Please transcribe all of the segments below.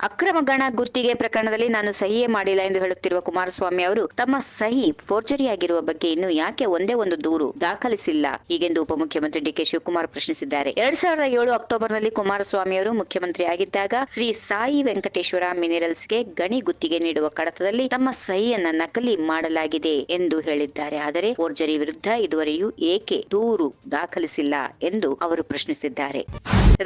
ಅಕ್ರಮ ಗಣ ಗುತ್ತಿಗೆ ಪ್ರಕರಣದಲ್ಲಿ ನಾನು ಸಹಿಯೇ ಮಾಡಿಲ್ಲ ಎಂದು ಹೇಳುತ್ತಿರುವ ಕುಮಾರಸ್ವಾಮಿ ಅವರು ತಮ್ಮ ಸಹಿ ಫೋರ್ಜರಿಯಾಗಿರುವ ಬಗ್ಗೆ ಇನ್ನು ಯಾಕೆ ಒಂದೇ ಒಂದು ದೂರು ದಾಖಲಿಸಿಲ್ಲ? ಹೀಗೆಂದು ಉಪಮುಖ್ಯಮಂತ್ರಿ ಡಿಕೆ ಶಿವಕುಮಾರ್ ಪ್ರಶ್ನಿಸಿದ್ದಾರೆ. ಎರಡ್ ಸಾವಿರದ ಏಳು ಅಕ್ಟೋಬರ್ನಲ್ಲಿ ಕುಮಾರಸ್ವಾಮಿ ಅವರು ಮುಖ್ಯಮಂತ್ರಿಯಾಗಿದ್ದಾಗ ಶ್ರೀ ಸಾಯಿ ವೆಂಕಟೇಶ್ವರ ಮಿನರಲ್ಸ್ಗೆ ಗಣಿ ಗುತ್ತಿಗೆ ನೀಡುವ ಕಡತದಲ್ಲಿ ತಮ್ಮ ಸಹಿಯನ್ನ ನಕಲಿ ಮಾಡಲಾಗಿದೆ ಎಂದು ಹೇಳಿದ್ದಾರೆ. ಆದರೆ ಫೋರ್ಜರಿ ವಿರುದ್ಧ ಇದುವರೆಯೂ ಏಕೆ ದೂರು ದಾಖಲಿಸಿಲ್ಲ ಎಂದು ಅವರು ಪ್ರಶ್ನಿಸಿದ್ದಾರೆ.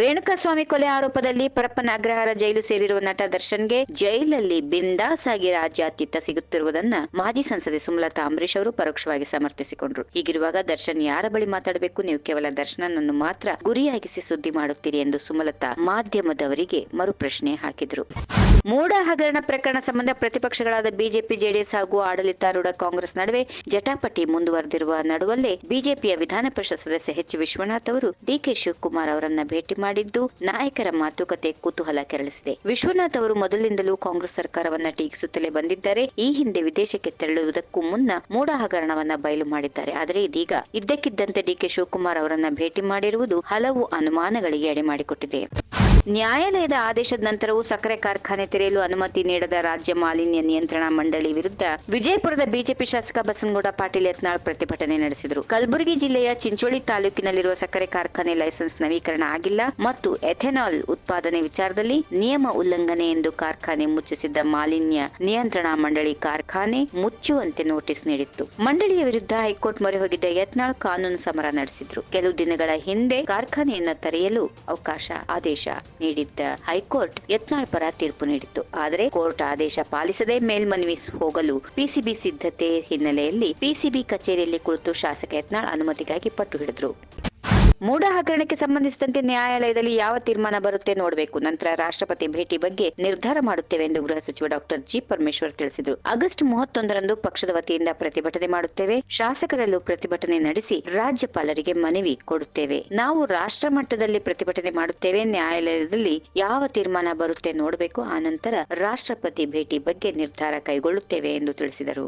ರೇಣುಕಾಸ್ವಾಮಿ ಕೊಲೆ ಆರೋಪದಲ್ಲಿ ಪರಪ್ಪನ ಅಗ್ರಹಾರ ಜೈಲು ಸೇರಿರುವ ನಟ ದರ್ಶನ್ಗೆ ಜೈಲಲ್ಲಿ ಬಿಂದಾಸ್ ಆಗಿ ಸಿಗುತ್ತಿರುವುದನ್ನ ಮಾಜಿ ಸಂಸದೆ ಸುಮಲತಾ ಅಂಬರೀಶ್ ಅವರು ಪರೋಕ್ಷವಾಗಿ ಸಮರ್ಥಿಸಿಕೊಂಡ್ರು. ಹೀಗಿರುವಾಗ ದರ್ಶನ್ ಯಾರ ಬಳಿ ಮಾತಾಡಬೇಕು? ನೀವು ಕೇವಲ ದರ್ಶನನನ್ನು ಮಾತ್ರ ಗುರಿಯಾಗಿಸಿ ಸುದ್ದಿ ಮಾಡುತ್ತೀರಿ ಎಂದು ಸುಮಲತಾ ಮಾಧ್ಯಮದವರಿಗೆ ಮರುಪ್ರಶ್ನೆ ಹಾಕಿದ್ರು. ಮೂಡ ಹಗರಣ ಪ್ರಕರಣ ಸಂಬಂಧ ಪ್ರತಿಪಕ್ಷಗಳಾದ ಬಿಜೆಪಿ, ಜೆಡಿಎಸ್ ಹಾಗೂ ಆಡಳಿತಾರೂಢ ಕಾಂಗ್ರೆಸ್ ನಡುವೆ ಜಟಾಪಟಿ ಮುಂದುವರೆದಿರುವ ನಡುವಲ್ಲೇ ಬಿಜೆಪಿಯ ವಿಧಾನ ಪರಿಷತ್ ಸದಸ್ಯ ಎಚ್. ವಿಶ್ವನಾಥ್ ಅವರು ಡಿಕೆ ಶಿವಕುಮಾರ್ ಅವರನ್ನ ಭೇಟಿ ಮಾಡಿದ್ದು ನಾಯಕರ ಮಾತುಕತೆ ಕುತೂಹಲ ಕೆರಳಿಸಿದೆ. ವಿಶ್ವನಾಥ್ ಅವರು ಮೊದಲಿನಿಂದಲೂ ಕಾಂಗ್ರೆಸ್ ಸರ್ಕಾರವನ್ನ ಟೀಕಿಸುತ್ತಲೇ ಬಂದಿದ್ದಾರೆ. ಈ ಹಿಂದೆ ವಿದೇಶಕ್ಕೆ ತೆರಳುವುದಕ್ಕೂ ಮುನ್ನ ಮೂಡ ಹಗರಣವನ್ನ ಬಯಲು ಮಾಡಿದ್ದಾರೆ. ಆದರೆ ಇದೀಗ ಇದ್ದಕ್ಕಿದ್ದಂತೆ ಡಿಕೆ ಶಿವಕುಮಾರ್ ಅವರನ್ನ ಭೇಟಿ ಮಾಡಿರುವುದು ಹಲವು ಅನುಮಾನಗಳಿಗೆ ಎಡೆ ಮಾಡಿಕೊಟ್ಟಿದೆ. ನ್ಯಾಯಾಲಯದ ಆದೇಶದ ನಂತರವೂ ಸಕ್ಕರೆ ಕಾರ್ಖಾನೆ ತೆರೆಯಲು ಅನುಮತಿ ನೀಡದ ರಾಜ್ಯ ಮಾಲಿನ್ಯ ನಿಯಂತ್ರಣ ಮಂಡಳಿ ವಿರುದ್ಧ ವಿಜಯಪುರದ ಬಿಜೆಪಿ ಶಾಸಕ ಬಸನಗೌಡ ಪಾಟೀಲ್ ಯತ್ನಾಳ್ ಪ್ರತಿಭಟನೆ ನಡೆಸಿದರು. ಕಲಬುರಗಿ ಜಿಲ್ಲೆಯ ಚಿಂಚೋಳಿ ತಾಲೂಕಿನಲ್ಲಿರುವ ಸಕ್ಕರೆ ಕಾರ್ಖಾನೆ ಲೈಸೆನ್ಸ್ ನವೀಕರಣ ಆಗಿಲ್ಲ ಮತ್ತು ಎಥೆನಾಲ್ ಉತ್ಪಾದನೆ ವಿಚಾರದಲ್ಲಿ ನಿಯಮ ಉಲ್ಲಂಘನೆ ಎಂದು ಕಾರ್ಖಾನೆ ಮುಚ್ಚಿಸಿದ್ದ ಮಾಲಿನ್ಯ ನಿಯಂತ್ರಣ ಮಂಡಳಿ ಕಾರ್ಖಾನೆ ಮುಚ್ಚುವಂತೆ ನೋಟಿಸ್ ನೀಡಿತ್ತು. ಮಂಡಳಿಯ ವಿರುದ್ಧ ಹೈಕೋರ್ಟ್ ಮೊರೆ ಹೋಗಿದ್ದ ಯತ್ನಾಳ್ ಕಾನೂನು ಸಮರ ನಡೆಸಿದ್ರು. ಕೆಲವು ದಿನಗಳ ಹಿಂದೆ ಕಾರ್ಖಾನೆಯನ್ನು ತೆರೆಯಲು ಅವಕಾಶ, ಆದೇಶ ನೀಡಿದ್ದ ಹೈಕೋರ್ಟ್ ಯತ್ನಾಳ್ ಪರ ತೀರ್ಪು ನೀಡಿತ್ತು. ಆದರೆ ಕೋರ್ಟ್ ಆದೇಶ ಪಾಲಿಸದೆ ಮೇಲ್ಮನವಿ ಹೋಗಲು ಪಿಸಿಬಿ ಸಿದ್ಧತೆ ಹಿನ್ನೆಲೆಯಲ್ಲಿ ಪಿಸಿಬಿ ಕಚೇರಿಯಲ್ಲಿ ಕುಳಿತು ಶಾಸಕ ಯತ್ನಾಳ್ ಅನುಮತಿಗಾಗಿ ಪಟ್ಟು ಹಿಡಿದ್ರು. ಮೂಡ ಹಗರಣಕ್ಕೆ ಸಂಬಂಧಿಸಿದಂತೆ ನ್ಯಾಯಾಲಯದಲ್ಲಿ ಯಾವ ತೀರ್ಮಾನ ಬರುತ್ತೆ ನೋಡಬೇಕು. ನಂತರ ರಾಷ್ಟ್ರಪತಿ ಭೇಟಿ ಬಗ್ಗೆ ನಿರ್ಧಾರ ಮಾಡುತ್ತೇವೆ ಎಂದು ಗೃಹ ಸಚಿವ ಡಾಕ್ಟರ್ ಜಿ ಪರಮೇಶ್ವರ್ ತಿಳಿಸಿದರು. ಆಗಸ್ಟ್ ಮೂವತ್ತೊಂದರಂದು ಪಕ್ಷದ ವತಿಯಿಂದ ಪ್ರತಿಭಟನೆ ಮಾಡುತ್ತೇವೆ. ಶಾಸಕರಲ್ಲೂ ಪ್ರತಿಭಟನೆ ನಡೆಸಿ ರಾಜ್ಯಪಾಲರಿಗೆ ಮನವಿ ಕೊಡುತ್ತೇವೆ. ನಾವು ರಾಷ್ಟ್ರ ಮಟ್ಟದಲ್ಲಿ ಪ್ರತಿಭಟನೆ ಮಾಡುತ್ತೇವೆ. ನ್ಯಾಯಾಲಯದಲ್ಲಿ ಯಾವ ತೀರ್ಮಾನ ಬರುತ್ತೆ ನೋಡಬೇಕು. ಆ ನಂತರ ರಾಷ್ಟ್ರಪತಿ ಭೇಟಿ ಬಗ್ಗೆ ನಿರ್ಧಾರ ಕೈಗೊಳ್ಳುತ್ತೇವೆ ಎಂದು ತಿಳಿಸಿದರು.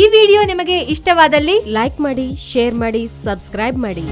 ಈ ವಿಡಿಯೋ ನಿಮಗೆ ಇಷ್ಟವಾದಲ್ಲಿ ಲೈಕ್ ಮಾಡಿ, ಶೇರ್ ಮಾಡಿ, ಸಬ್ಸ್ಕ್ರೈಬ್ ಮಾಡಿ.